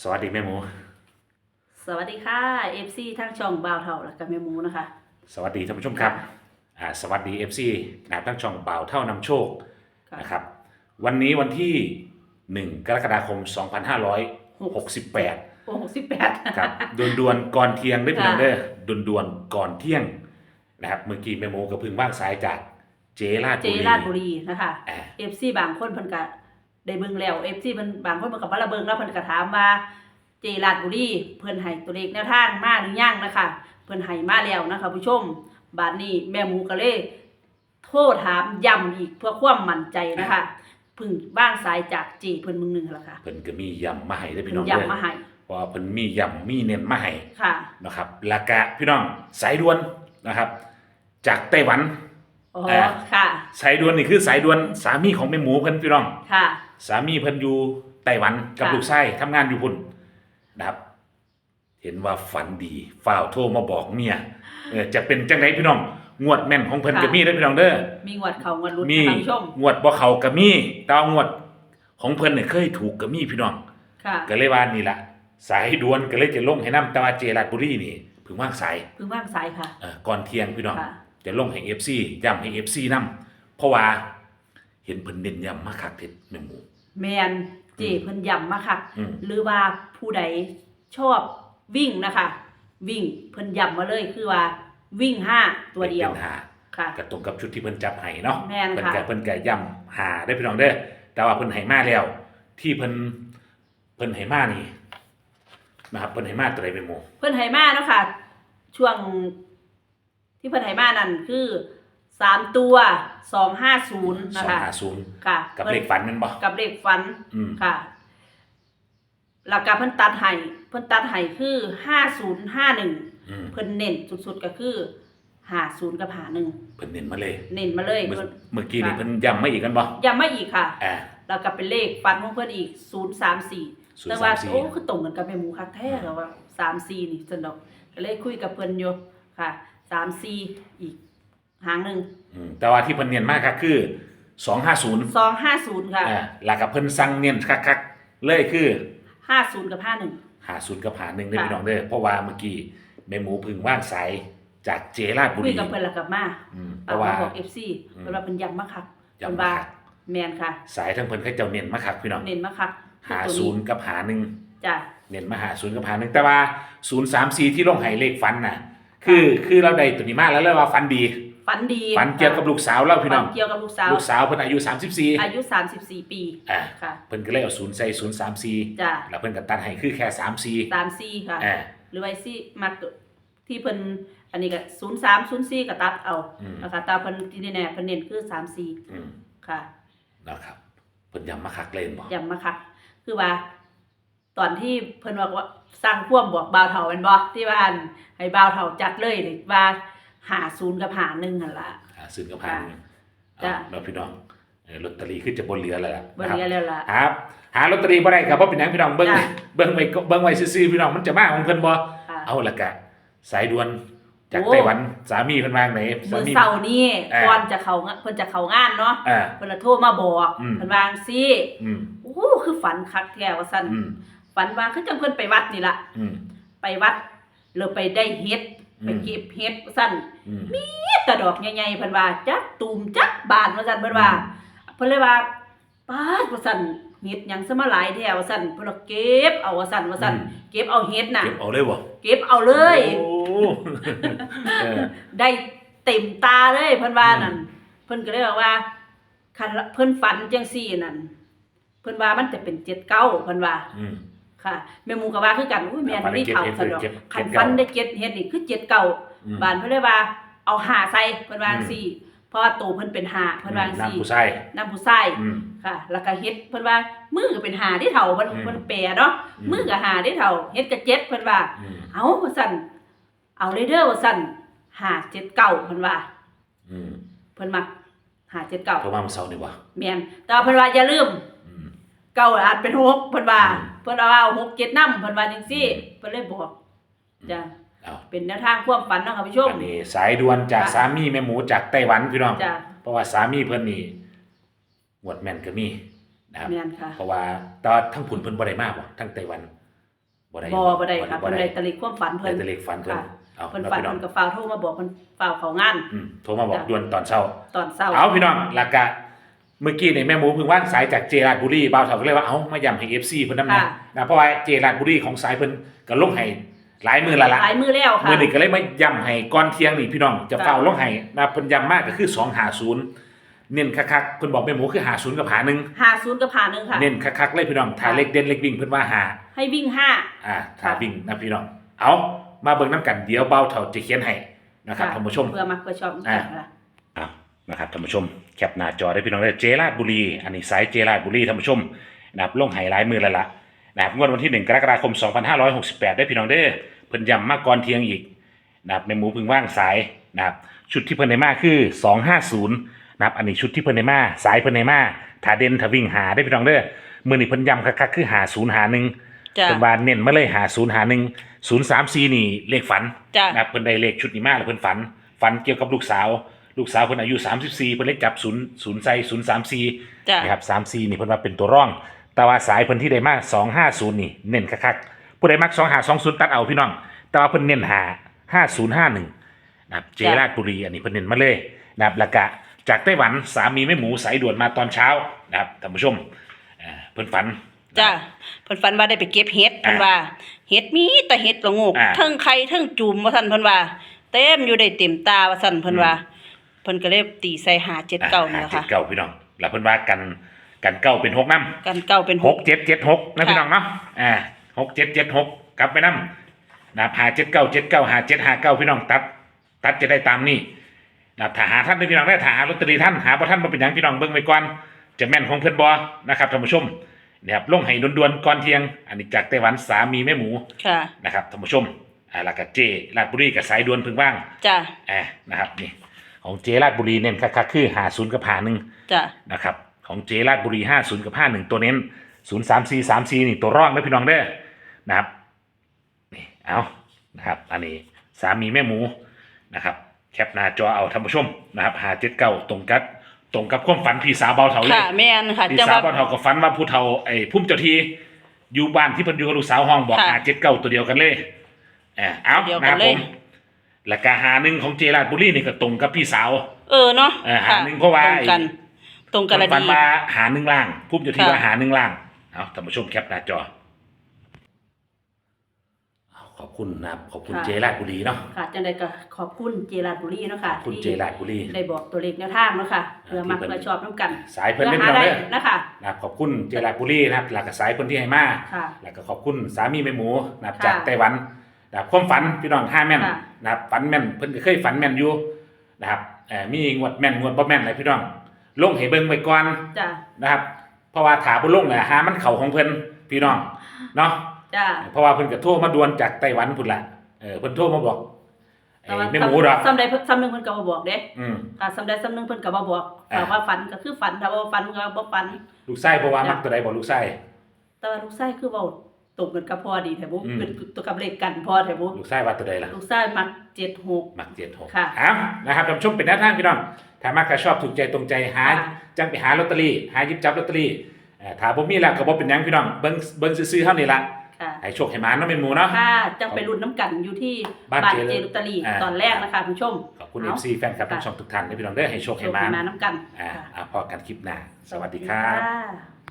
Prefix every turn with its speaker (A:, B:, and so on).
A: สวัสดีแม่หมู
B: สวัสดีค่ะ FC ทั้งช่องบ่าวเท่าและกับแม่หมูนะคะ
A: สวัสดีท่านผู้ชมครับอ่าสวัสดี FC นะครับทั้งช่องเป่าเท่านำโชค
B: ค่ะ
A: นะครับวันนี้วันที่ 1 กรกฎาคม 2568
B: โอ้หกสิบแปด
A: ครับดวนดวนๆก่อนเที่ยงได้เพียง
B: ค่ะ
A: เด้อดวนดวนๆก่อนเที่ยงนะครับเมื่อกี้แม่หมูก็เพึ่งว่างสายจากเจราช
B: เจ
A: บุรี
B: ราชบุรีนะคะ
A: อ่า
B: FC บางคนเพิ่นก็ ได้เบิ่งแล้ว FC เพิ่นบางคนเพิ่นก็บ่ละเบิ่งแล้วเพิ่นก็ถามว่าเจราชบุรีเพิ่นให้ตัวเลขแนวทางมาหรือยังนะคะเพิ่นให้มาแล้วนะคะผู้ชมบัดนี้แม่หมูก็เลยโทรถามย้ำอีกเพื่อความมั่นใจนะคะเพิ่งบ้างสายจากเจเพิ่นมึงหนึงแล้วค่ะ
A: เพิ่นก็มียำมาให้ได้อ
B: เพิ่
A: พี่
B: น
A: น้องเด้อ
B: ย้ำมาให้
A: เพราะว่าเพิ่นมียำมีเน้นมาให้
B: ค่ะ
A: นะครับและกะพี่น้องสายด่วนนะครับ จากไต้หวัน
B: อ๋อ
A: เอ่อ
B: ค่ะ
A: สายด่วนนี่คือสายด่วนสามีของแม่หมูเพิ่นพี่น้อง
B: ค่ะ
A: สามีเพิ่นอยู่ไต้หวันกับ
B: ค่ะ
A: ลูกชายทำงานอยู่พุ่นนะครับ เห็นว่าฝันดีฝ้าวโทรมาบอกเมียเออจะเป็นจังไดพี่น้อง งวดแม่นของเพิ่น
B: ค่ะ
A: ก็มีเด้อพี่น้องเด้อ
B: มีงวดเขางวดรุด
A: มี
B: นะคะผู้ชม
A: งวดบ่เข้าก็มีแต่ว่างวดของเพิ่นเนี่ยเคยถูกก็มีพี่น้อง
B: ค่ะ
A: ก็เลยว่านี่ล่ะ สายด่วนก็เลยจะลงให้นํแต่ว่าเจราชบุรีนี่เพิ่งว่างสาย
B: เพิ่งว่างสายค่ะ
A: เอ่อก่อนเที่ยงพี่น้อง
B: ค่ะ
A: จะลงให้ FC ย้ำให้ FC นํเพราะว่าเห็นเพิ่นเน้นย้ำมาคักเท็ดแม่หมู
B: แมนเจเพิ่นย้ำมาค่ะ
A: อืม
B: หรือว่าผู้ใดชอบวิ่งนะคะ วิ่งเพิ่นย้ำมาเลยคือว่าวิ่งห้าตัวเดียว
A: เป็นหา
B: ค่ะ
A: ก็ตรงกับชุดที่เพิ่นจับให้เนาะ
B: แม่น
A: เพิ่น
B: ค่ะ
A: ก็เพิ่นก็ย้ำหาได้อพี่น้องเด้อแต่ว่าเพิ่นให้มาแล้ว ที่เพิ่นเพิ่นให้มานี่นะครับเพิ่นให้มาตัวใดแม่หมู
B: เพิ่นไหมาเนาะค่ะ ช่วงที่เพิ่นไหมานั่นคือ สามตัวสองห้าศูนย์นะคะ
A: 250
B: ค่ะ
A: กับ
B: พิ่น
A: เลขฝันแม่นบ่
B: กับเลขฝัน
A: อืม
B: ค่ะหลักการเพิ่นตัดให้เพิ่นตัดให้คือห้าศูนย์ห้าหนึ่ง
A: อืม
B: เพิ่นเน้นสุดๆก็คือหาศูนย์กับหาหนึ่ง
A: เพิ่นเน้นมาเลย
B: เน้นมาเลย
A: เมื่อ
B: เพิ่น
A: เมื่อกี้นี่
B: ค่ะ
A: เพิ่นย้ำมาอีกกันบ่
B: ย้ำมาอีกค่ะ
A: อ่า
B: แล้วก็เป็นเลขฟันของเพิ่นอีกศูนย์สามสี่แต่ว่า
A: 034
B: โอ้คือตรงกันกับแม่หมูคักแท้แล้วว่าสามสี่นี่สนดอกก็เลยคุยกับเพิ่นอยู่ค่ะสามสี่อีก หางหนึ่ง
A: อืมแต่ว่าที่เพิ่นเน้นมากก็คือ250
B: สองห้าศูนย์ค่ะ
A: อ่าแล้วก็เพิ่นสั่งเน้นคักๆเลยคือ
B: ห้าศูนย์กับห้าหนึ่ง
A: หาศูนย์กับหาหนึ่งได้อ
B: ค่ะ
A: พี่น้องเด้อเพราะว่าเมื่อกี้แม่หมูพึ่งว่างสายจากเจราชบุ
B: คุย
A: รี
B: กับเพิ่นแล้วกลับมา
A: อืมเพ
B: ปาก
A: ราะว่า
B: มาบอกเอฟซี
A: อืม
B: เพิ่นว่าเพิ่นย้ำมาคัก
A: ย้ำ
B: เพิ่น
A: มา
B: ว่า
A: คัก
B: แมนค่ะ
A: สายทั้งเพิ่นเขาเจ้าเน้นมาคักพี่น้อง
B: เน้นมาคัก
A: หา
B: ตัว
A: ศูนย์กับหาหนึ่ง
B: จ้ะ
A: เน้นมาหาศูนย์กับหาหนึ่งแต่ว่าศูนย์สามสี่ที่ลงไหเลขฟันน่ะ คือคือเราได้ตัวนี้มาแล้วเรียกว่าฟันดี
B: ฝันดี
A: ฟันเกี่ยวกับลูกสาวเราพี่น้อง
B: ฝัเกี่ยวกับลูกสาว
A: ลูกสาวเพิ่นอายุสามสิบสี่
B: อายุ 34 ปี
A: อ่า
B: ค่ะ
A: เพิ่นก็เลยเอาศูนย์ใส่ศูนย์สามสี่
B: จ้ะ
A: แล้วเพิ่นก็ตัดให้คือแค่สามสี่
B: 34ค่ะ
A: อ่า
B: หรือไว้ซี่มักตัวที่เพิ่นอันนี้ก็03 04ก็ตัดเอา
A: อืม
B: นะคะแตาเพิ่นที่แน่ๆเพิ่นเน้นคือ
A: อืม
B: 34ค่ะ
A: นะครับเพิ่นย้ำมาคักเลยบ่
B: ย้ำมาคักคือว่า ตอนที่เพิ่นบอกว่าสร้างพ่วมบอกบ่าวเฒ่าแม่นบ่ที่ว่าอันให้บ่าวเฒ่าจัดเลยนี่ว่า 50กับ51นั่นล่ะ
A: หาศูนย์กับหาหนึ่ง
B: จ้ะ
A: เอาแล้วพี่น้องเออลอตเตอรี่ขึ้นจะบนเรือแล้วล่ะ
B: บ่
A: นะครับ
B: เรียแล้วล่ะ
A: ครับ หาลอตเตอรี่บ่ได้ครับเพราะเป็นหยังพี่น้องเบิ่ง
B: จ้ะ
A: เบิ่งไว้เบิ่งไว้ซื่อๆพี่น้องมันจะมาของเพิ่นบ่
B: ค่ะ
A: เอาละกะ สายด่วนจาก
B: โอ้
A: ไต้หวันสามีเพิ่นว่าจั่งไหนสา
B: มื้อ
A: มี
B: เช้านี้
A: อ่า
B: ก่อนจะเข้างานเพิ่นจะเข้างานเนาะ
A: อ่า
B: เพิ่นละโทรมาบอก
A: อืม
B: เพิ่นว่าจังซี่
A: อืม
B: โอ้คือฝันคักแท้ว่าซั่น
A: อืม
B: ฝันว่าคือจังเพิ่นไปวัดนี่ล่ะ
A: อืม
B: ไปวัดแล้วไปได้เฮ็ด
A: อืม
B: ไปเก็บเฮ็ดว่าซั่น
A: อืม
B: มีแต่ดอกใหญ่ๆเพิ่นว่าจักตูมจักบานว่าซั่นเพิ่นว่าเพิ่นเลยว่าปาดว่าซั่นเฮ็ดหยังซะมาหลายแท้ว่าซั่นเพิ่นว่าเก็บเอาว่าซั่นว่าซั่นเก็บเอาเฮ็ดน่ะ
A: เก็บเอาเลยบ่
B: เก็บเอาเลย
A: โอ้เออ
B: ได้เต็มตาเลยเพิ่นว่า
A: อืม
B: นั่นเพิ่นก็เลยบอกว่าคันเพิ่นฝันจังซี่นั่นเพิ่นว่ามันจะเป็น79เพิ่นว่า
A: อืม
B: ค่ะแม่หมูก็ว่าคือกันอุ้ยแม่น
A: ฝันได้
B: นี่เฒ่า
A: เก็บ
B: ซะดอก
A: เก็บ
B: คัน
A: เก็บ
B: ฝัน
A: เก่า
B: ได้เจ็ดเฮ็ดนี่คือ79
A: อืม
B: บ้านเพิ่นเลยว่าเอาหาใส่เพิ่นว่าจัง
A: อืม
B: ซี่ เพราะว่าโตเพิ่นเป็นหาเพิ่นว่าจังซี่
A: น้ำผู้ชาย
B: น้ำผู้ชาย
A: อืม
B: ค่ะ แล้วก็เฮ็ดเพิ่นว่ามือก็เป็นหาที่เฒ่าเพิ่น
A: อืม
B: เพิ่นแปลเนาะ
A: อืม
B: มือก็หาที่เฒ่าเฮ็ดก็เจ็ดเพิ่นว่า
A: อืม
B: เอาว่าซั่นเอาเลยเด้อว่าซั่นหาเจ็ดเก้าเพิ่นว่า
A: อืม
B: เพิ่นมักหาเจ็ดเก้า
A: เพราะว่ามันเศร้านี่บ่
B: แม่นแต่ว่าเพิ่นว่าอย่าลืม
A: อืม
B: เก้าอาจเป็นหกเพิ่นว่า
A: อืม
B: เพิ่นเอาเอาหกเจ็ดนํเพิ่นว่าจังซี่
A: อืม
B: เพิ่นเลยบอกจ้ะ
A: เอา
B: เป็นแนวทางความฝันเนาะค่ะผู้ชม
A: อันนี้สายด่วนจาก
B: ค่ะ
A: สามีแม่หมูจากไต้หวันพี่น้อง
B: จ้ะ
A: เพราะว่าสามีเพิ่นนี่งวดแม่นก็มีนะครับ
B: แม่นค่ะ
A: เพราะว่าแตอนทั้งผุนเพิ่นบ่ได้มาบ่ทั้งไต้หวันบ่ได้
B: บ่บ่ได้ค่ะ
A: บ่
B: เพิ่นได้แตะลิกความฝัน
A: ได้
B: เพิ่น
A: แต่เลขฝันเพิ่น
B: ค่ะ
A: เอา
B: เพิ่น
A: แล้ว
B: ฝัน
A: พี่น้อง
B: เพิ่นก็ฟ้าวโทรมาบอกเพิ่นฟ้าวเข้างาน
A: อืมโทรมาบอก
B: จ้ะ
A: ด่วนตอนเช้า
B: ตอนเช้า
A: เอาพี่น้องหลักกะ เมื่อกี้ในแม่หมูเพิ่งว่างสายจากเจราดบุรีบ่าวเถาก็เลยว่าเอามาย้ำให้ FC เพิ่นนำนะ
B: ค่ะ
A: นะเพราะว่าเจราดบุรีของสายเพิ่นก็ลงให้หลายมื้อและละ
B: หลายมือแล้วค่ะ
A: มื้อนี้ก็เลยมาย้ำให้ก่อนเที่ยงนี่พี่น้องจะ
B: จ้ะ
A: เฝ้าลงให้นะเพิ่นย้ำมากก็คือ250เน้นคักๆเพิ่นบอกแม่หมูคือ50กับหาหนึ่ง
B: 50กับผ่าหนึงค่ะ
A: เน้นคักๆเลยพี่น้องถ้า
B: ค่ะ
A: เลขเด่นเลขวิ่งเพิ่นว่าหา
B: ให้วิ่งห้า
A: อ่าถ้า
B: ค่ะ
A: วิ่งนะพี่น้อง เอามาเบิ่งน้ำกันเดี๋ยวเบาเถาจะเขียนให้นะครับท่านผู้ชม
B: เพื่อมาเพื่อชอบ
A: อ่า
B: ค่ะ
A: อะ นะครับท่านผู้ชมแคปหน้าจอได้พี่น้องได้เจราดบุรี อันนี้สายเจราดบุรีท่านผู้ชมนะครับลงไฮไลท์มือแล้วล่ะนะครับงวดวันที่ 1 กรกฎาคม 2568 ได้พี่น้องเด้อเพิ่นย้ำมาก่อนเที่ยงอีกนะครับในหมูเพึ่งว่างสายนะครับชุดที่เพิ่นในมาคือ 250นะครับอันนี้ชุดที่เพิ่นในมาสายเพิ่นในมาถ้าเด่นถ้าวิ่งหาได้พี่น้องเด้อมือนี้เพิ่นย้ำคักๆคือหา0หา1
B: จ้ะ
A: เพิ่นว่าเน้นมาเลยหา0หา1 034นี่เลขฝัน
B: จ้ะ
A: นะครับเพิ่นได้เลขชุดนี้มาแล้วเพิ่นฝันฝันเกี่ยวกับลูกสาว ลูกสาวเพิ่นอายุ 34เพิ่นเลยจับ0 0ใส่034
B: จ้ะ
A: นะครับ34นี่เพิ่นว่าเป็นตัวร่อง แต่ว่าสายเพิ่นที่ได้มา250นี่เน้นคักๆผู้ใดมัก2520ตัดเอาพี่น้อง แต่ว่าเพิ่นเน้นหา5051นะครับเจราชบุรีอันนี้เพิ่นเน้นมาเลยนะครับแล้วก็จากไต้หวันสามีแม่หมูสายด่วนมาตอนเช้านะครับท่านผู้ชมอ่าเพิ่นฝัน
B: จ้ะเพิ่นฝันว่าได้ไปเก็บเห็ด
A: อ่า
B: เพิ่นว่าเห็ดมีแต่เห็ดละโงก
A: อ่า
B: เทั้งไข่เทั้งจุ่มว่าซั่นเพิ่นว่า เต็มอยู่ได้เต็มตาว่าซั่นเพิ่นว่า เพิ่นก็เลยตีใส่หาเจ็ดเก้านี่แหละ
A: เจ็
B: ค่ะ
A: ดเก้าพี่น้องแล้วเพิ่นว่ากันกันเก้าเป็นหกน้ำ
B: กันเก้าเป็นห
A: ห
B: ก
A: กเจ็ดเจ็ดหกนะ
B: ค่ะ
A: พี่น้องเนาะอ่าหกเจ็ดเจ็ดหกกลับไปนั่นะหาเจ็ดเก้าเจ็ดเก้าหาเจ็ดหาเก้าพี่น้องตัด ตัดจะได้ตามนี่นะถ้าหาท่านได้พี่น้องได้ถ้าหาลอตเตอรี่ท่านหาบ่ท่านมาเป็นหยังพี่น้องเบิ่งไว้ก่อนจะแม่นของเพื่อนบอนะครับท่านผู้ชมนะครับลงให้ด่วนๆก่อนเที่ยง อันนี้จากไต้หวันสามีแม่หมู
B: ค่ะ
A: นะครับท่านผู้ชมอ่าแล้วก็เจลาดบุรีกับสายด่วนเพึ่งบ้าง
B: จ้ะ
A: อ่านะครับนี่ ของเจลาดบุรีเน้นคักๆคือหาศูนย์กับหาหนึ่ง
B: จ้ะ
A: นะครับของเจราดบุรี50กับ51ตัวเน้น034 34นี่ตัวร่องนะพี่น้องเด้อนะครับนี่เอานะครับอันนี้สามีแม่หมูนะครับแคปหน้าจอเอาท่านผู้ชมนะครับหาเจ็ดเก้าตรงกับตรงกับความฝันพี่สาวเบาเถาเลย
B: ค่ะแม่นค่ะ
A: พี่
B: จัง
A: สาว
B: ว่า
A: เบาเถากับฝันว่าผู้เฒ่าไอ้พุ่มเจ้าทีอยู่บ้านที่เพิ่นอยู่กับลูกสาวห้องบอก
B: ค่ะ
A: หาเจ็ดเก้าตัวเดียวกันเลยเออเอา
B: เดียว
A: นะ
B: กั
A: คนรับ
B: เล
A: ผ
B: ย
A: ม แล้วก็หาหนึ่งของเจราดบุรีนี่ก็ตรงกับพี่สาว
B: เออเนาะ
A: เออหา
B: ค่ะ
A: หนึ่งเพราะว่า
B: ตรงกัน ตรงกันละ
A: ฟัน
B: ดี
A: มาหาหนึ่งล่างพุ่มอยู่ที่
B: ค่ะ
A: ว่าหาหนึ่งล่างเอาท่านผู้ชมแคปหน้าจอเอาขอบคุณนะครับขอบคุณ
B: ค่ะ
A: เจราดบุรีเนาะ
B: ค่ะจังไดก็ขอบคุณเจราดบุรีเนาะค่ะ
A: ขอบคุณ
B: ที่
A: เจราดบุรี
B: ได้บอกตัวเลขแนวทางเนาะค่ะเพื่อมัก
A: ที่เพิ่น
B: เพื่อชอบน้ำกัน
A: สายเพิ่น
B: เพื่
A: เล่
B: อนหา
A: พี่น้อง
B: ได้
A: เด้อ
B: นะคะ
A: นะครับขอบคุณเจราดบุรีนะครับหลักสายเพิ่นที่ให้มา
B: ค่ะ
A: แล้วก็ขอบคุณสามีแม่หมูนะครับ
B: ค่ะ
A: จากไต้หวัน นะครับความฝันพี่น้องห้าแม่น
B: ค่ะ
A: นะครับฝันแม่นเพิ่นก็เคยฝันแม่นอยู่นะครับเอ่อมีงวดแม่นงวดบ่แม่นอะไรพี่น้องลงให้เบิ่งไว้ก่อน
B: จ้ะ
A: นะครับ เพราะว่าถาบ่ลงแหละหามันเข้าของเพิ่นพี่น้องเนาะ
B: จ้ะ
A: เพราะว่าเพิ่นก็โทรมาดวนจากไต้หวันพุ่นละเออเพิ่นโทรมาบอกไอ้
B: แต่ว่า
A: แม่หมูดอก
B: ซ้ำใดเพิ่นซ้ำหนึงเพิ่นก็บ่บอกเด้
A: อืม
B: ค่ะซ้ำใดซ้ำหนึงเพิ่นก็บ่บอก
A: อ่า
B: แต่ว่าฝันก็คือฝันถ้าว่าฝันก็บ่ฝัน
A: ลูกไส้เพราะว่า
B: จ้ะ
A: มักตัวใดบอกลูกไส้
B: แต่ว่าลูกชายคือเว้าต รงกันกับพ่อดีแท้บ่
A: อืม
B: เป็นตัวกับเลขกันพ่อแท้บ่
A: ลูกไส้ว่าตัวใดล่ะ
B: ลูกชายมัก76
A: มักเจ็ดหก
B: ค่ะ
A: อ้าวนะครับท่านผู้ชมเป็นแนวทางพี่น้องถ้ามักก็ชอบถูกใจตรงใจหา
B: ค่ะ
A: จังไปหาลอตเตอรี่หาหยิบจับลอตเตอรี่เอ่อถ้าบ่มีแล้วก็บ่เป็นหยังพี่น้องเบิ่งเบิ่งซื่อๆเท่านี้ละ
B: ค่ะ
A: ให้โชคให้หมาเนาะแม่หมูเนาะ
B: ค่ะจังไปลุ้นน้ำกันอยู่ที่
A: บ้าน
B: บ้าน
A: เจ
B: เจลอตเตอรี่
A: อ่า
B: ตอนแรกนะคะคุณผู้ชม
A: ขอบคุณ
B: เอา
A: FC แฟนคลับทั้ง
B: ค่ะ
A: ช่องทุกท่านนะพี่น้องเด้อให้โชค
B: โช
A: ให้
B: ค
A: หมา
B: ให้มาน้ำกัน
A: อ่า
B: ค่ะ
A: อ่าพอกันคลิปหน้าสวัสดีครับ
B: ค่ะ